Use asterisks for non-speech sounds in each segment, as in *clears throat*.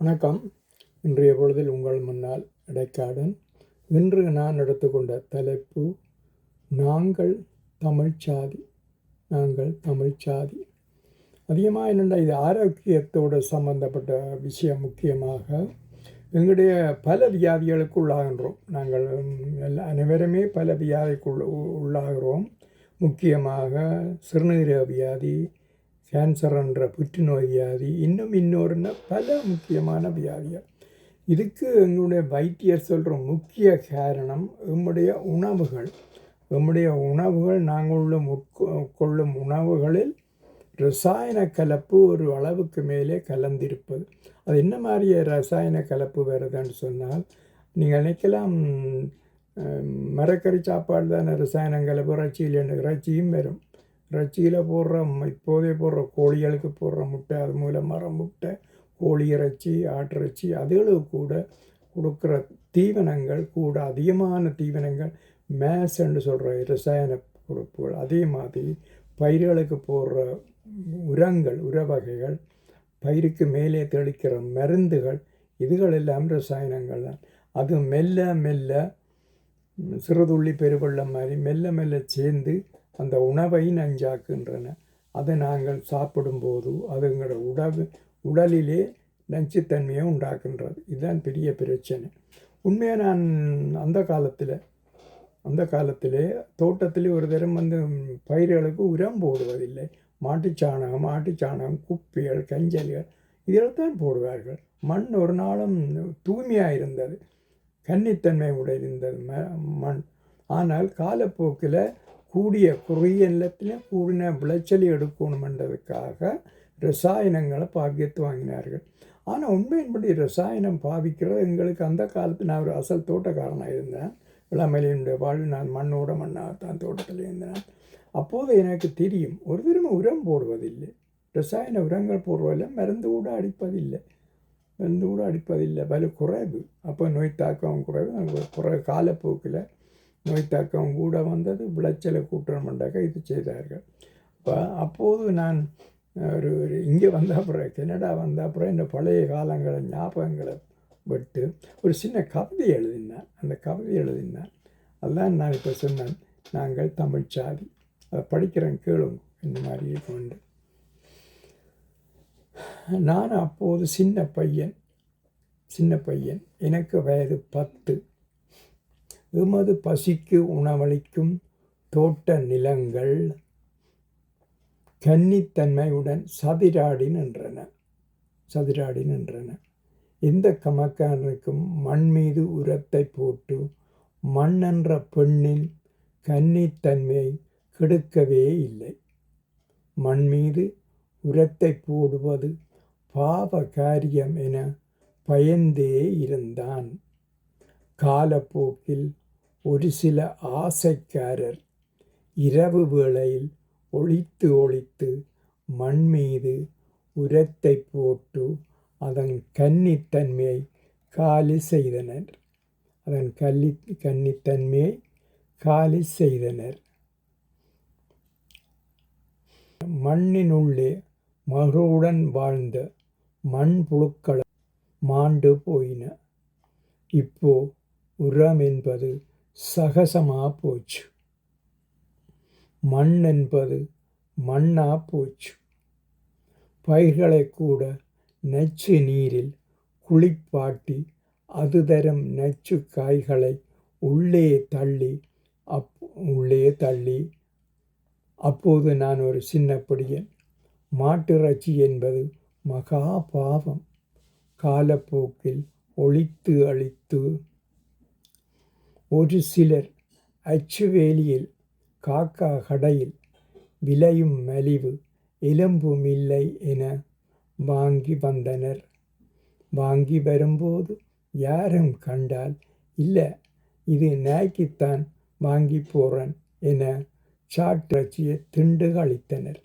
வணக்கம். இன்றைய பொழுதில் உங்கள் முன்னால் இடைக்காடன். இன்று நான் எடுத்துக்கொண்ட தலைப்பு நாங்கள் தமிழ்ச்சாதி நாங்கள் தமிழ்ச்சாதி அதிகமாக என்னென்னா இது ஆரோக்கியத்தோடு சம்பந்தப்பட்ட விஷயம் முக்கியமாக எங்களுடைய பல வியாதிகளுக்கு உள்ளாகின்றோம். நாங்கள் எல்லா அனைவருமே பல வியாதிக்கு உள்ளாகிறோம். முக்கியமாக சிறுநீரக வியாதி கேன்சர் என்ற புற்றுநோய் வியாதி இன்னும் இன்னொருன்னா பல முக்கியமான வியாதிகள். இதுக்கு எங்களுடைய வைத்தியர் சொல்கிற முக்கிய காரணம் எம்முடைய உணவுகள். எம்முடைய உணவுகள் நாங்கள் உள்ள உட்கொள்ளும் உணவுகளில் ரசாயன கலப்பு ஒரு அளவுக்கு மேலே கலந்திருப்பது. அது என்ன மாதிரியே ரசாயன கலப்பு வருதுன்னு சொன்னால் நீங்கள் நினைக்கலாம் மரக்கறி சாப்பாடு தானே ரசாயனம் கலப்பு இறைச்சியில் இறைச்சியும் வரும். இறைச்சியில் போடுற இப்போதே போடுற கோழிகளுக்கு போடுற முட்டை அது மூலம் மர முட்டை கோழி இறைச்சி ஆட்டிறைச்சி அதுகளுக்கு கூட கொடுக்குற தீவனங்கள் கூட அதிகமான தீவனங்கள் மேஸ்ன்னு சொல்கிற ரசாயன பொறுப்புகள் அதே மாதிரி பயிர்களுக்கு போடுற உரங்கள் உர வகைகள் பயிருக்கு மேலே தெளிக்கிற மருந்துகள் இதுகள் எல்லாம் ரசாயனங்கள் தான் அது மெல்ல மெல்ல சிறுதுள்ளி பெருவெள்ளம் மாதிரி மெல்ல மெல்ல சேர்ந்து அந்த உணவை நஞ்சாக்குகின்றன. அதை நாங்கள் சாப்பிடும்போது அது எங்களோட உடவு உடலிலே நச்சுத்தன்மையை உண்டாக்குன்றது இதுதான் பெரிய பிரச்சனை. உண்மையாக நான் அந்த காலத்தில் அந்த காலத்திலே தோட்டத்திலே ஒரு தரம் வந்து பயிர்களுக்கு உரம் போடுவதில்லை. மாட்டுச்சாணகம் மாட்டுச்சாணகம் குப்பைகள் கஞ்சல்கள் இதில் தான் போடுவார்கள். மண் ஒரு நாளும் தூய்மையாக இருந்தது. கன்னித்தன்மை உடையிருந்தது ம மண். ஆனால் காலப்போக்கில் கூடிய குறுகிய நிலத்தில் கூடின விளைச்சலை எடுக்கணுமென்றதுக்காக ரசாயனங்களை பாவித்து வாங்கினார்கள். ஆனால் உண்மையின்படி ரசாயனம் பாவிக்கிறது எங்களுக்கு அந்த காலத்தில் நான் ஒரு அசல் தோட்டக்காரனாக இருந்தேன். இளமையினுடைய வாழ்வு நான் மண்ணோட மண்ணாகத்தான் தோட்டத்தில் இருந்தேன். அப்போது எனக்கு தெரியும் ஒரு திரும்ப உரம் போடுவதில்லை. ரசாயன உரங்கள் போடுறதில்லை மருந்து கூட அடிப்பதில்லை. மருந்து கூட அடிப்பதில்லை வலு குறைவு. அப்போ நோய் தாக்கம் குறைவு அங்கே குறை காலப்போக்கில் நோய் தாக்கம் கூட வந்தது. விளைச்சலை கூட்டணுமெண்டாக்க இது செய்தார்கள். அப்போ அப்போது நான் ஒரு ஒரு இங்கே வந்த அப்புறம் கனடா வந்த அப்புறம் இந்த பழைய காலங்களை ஞாபகங்களை விட்டு ஒரு சின்ன கவிதை எழுதினேன் அந்த கவிதை எழுதினேன் அதுதான் நான் இப்போ சொன்னேன். நாங்கள் தமிழ் சாதி. அதை படிக்கிறேன் கேளுங்க இந்த மாதிரி கொண்டு நான் அப்போது சின்ன பையன் சின்ன பையன் எனக்கு வயது பத்து. எமது பசிக்கு உணவளிக்கும் தோட்ட நிலங்கள் கன்னித்தன்மையுடன் சதிராடி நின்றன. சதிராடி நின்றன. எந்த கமக்காரனுக்கும் மண் மீது உரத்தை போட்டு மண் என்ற பெண்ணின் கன்னித்தன்மையை கெடுக்கவே இல்லை. மண் மீது உரத்தை போடுவது பாவ காரியம் என பயந்தே இருந்தான். காலப்போக்கில் ஒரு சில ஆசைக்காரர் இரவு வேளையில் ஒளித்து ஒளித்து மண் மீது உரத்தை போட்டு அதன் கன்னித்தன்மையை காலி செய்தனர். அதன் கல்லி கன்னித்தன்மையை காலி செய்தனர். மண்ணினுள்ளே மகளுடன் வாழ்ந்த மண்புழுக்கள் மாண்டு போயின. இப்போ உரம் என்பது சகசமாக போச்சு மண் என்பது மண்ணாக போச்சு பயிர்களை கூட நச்சு நீரில் குளிப்பாட்டி அது தரும் நச்சு காய்களை உள்ளே தள்ளி அப் உள்ளே தள்ளி அப்போது நான் ஒரு சின்ன படியன். மாட்டிறைச்சி என்பது மகா பாவம். காலப்போக்கில் ஒழித்து அழித்து ஒரு சிலர் அச்சுவேலியில் காக்கா கடையில் விலையும் மலிவு எலும்பும் இல்லை என வாங்கி வந்தனர். வாங்கி வரும்போது யாரும் கண்டால் இல்லை இது நாய்க்குத்தான் வாங்கி போகிறேன் என சாட்டிறைச்சியை திண்டு கழித்தனர்.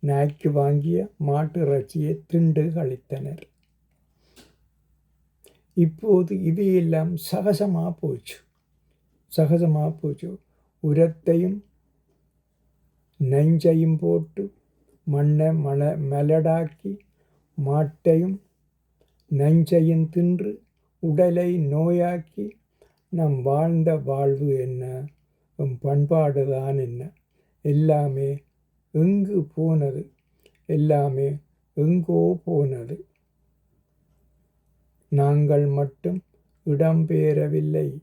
நாய்க்கு வாங்கிய மாட்டு இறைச்சியை திண்டு கழித்தனர். இப்போது இவையெல்லாம் சகசமாக போச்சு. சகஜமாக போச்சு உரத்தையும் நெஞ்சையும் போட்டு மண்ணை மல மெலடாக்கி மாட்டையும் நஞ்சையும் தின்று உடலை நோயாக்கி நம் வாழ்ந்த வாழ்வு என்ன? எம் பண்பாடு தான் என்ன? எல்லாமே எங்கு போனது? எல்லாமே எங்கோ போனது. நாங்கள் மட்டும் இடம்பெயரவில்லை.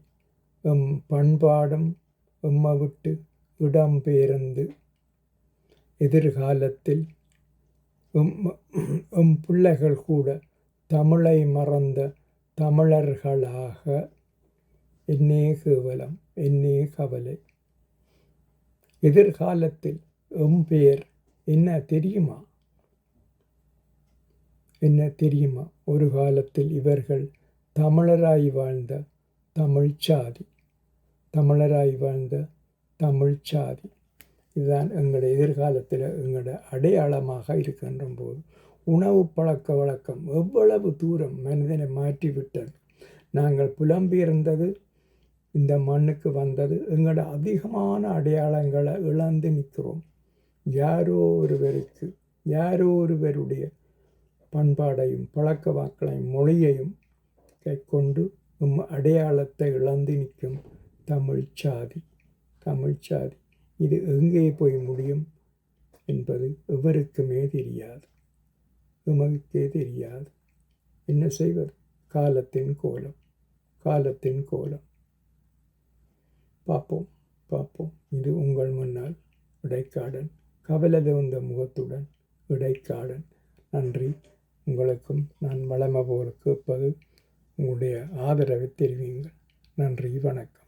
எம் பண்பாடும் எம்மை விட்டு இடம்பெயர்ந்து எதிர்காலத்தில் எம் *clears throat* எம் பிள்ளைகள் கூட தமிழை மறந்த தமிழர்களாக. என்னே கேவலம் என்னே கவலை. எதிர்காலத்தில் எம் பெயர் என்ன தெரியுமா? என்ன தெரியுமா? ஒரு காலத்தில் இவர்கள் தமிழராய் வாழ்ந்த தமிழ்ச்சாதி தமிழராய் வாழ்ந்த தமிழ்ச்சாதி இதுதான் எங்களுடைய எதிர்காலத்தில் எங்களோட அடையாளமாக இருக்கின்ற போது உணவு பழக்க வழக்கம் எவ்வளவு தூரம் மனிதனை மாற்றிவிட்டது நாங்கள் புலம்பியிருந்தது இந்த மண்ணுக்கு வந்தது எங்களோட அதிகமான அடையாளங்களை இழந்து நிற்கிறோம் யாரோ ஒருவருக்கு யாரோ ஒருவருடைய பண்பாடையும் பழக்க வாக்களையும் மொழியையும் கை கொண்டு உம் அடையாளத்தை இழந்து நிற்கும் தமிழ் சாதி. தமிழ் சாதி. இது எங்கே போய் முடியும் என்பது எவருக்குமே தெரியாது. உமக்கே தெரியாது. என்ன செய்வது? காலத்தின் கோலம். காலத்தின் கோலம். பார்ப்போம் பார்ப்போம். இது உங்கள் முன்னால் இடைக்காடன் கவலை முகத்துடன் இடைக்காடன் நன்றி. உங்களுக்கும் நான் வளமபோருக்கு போல் கேட்பது உங்களுடைய ஆதரவை தெரிவியுங்கள். நன்றி வணக்கம்.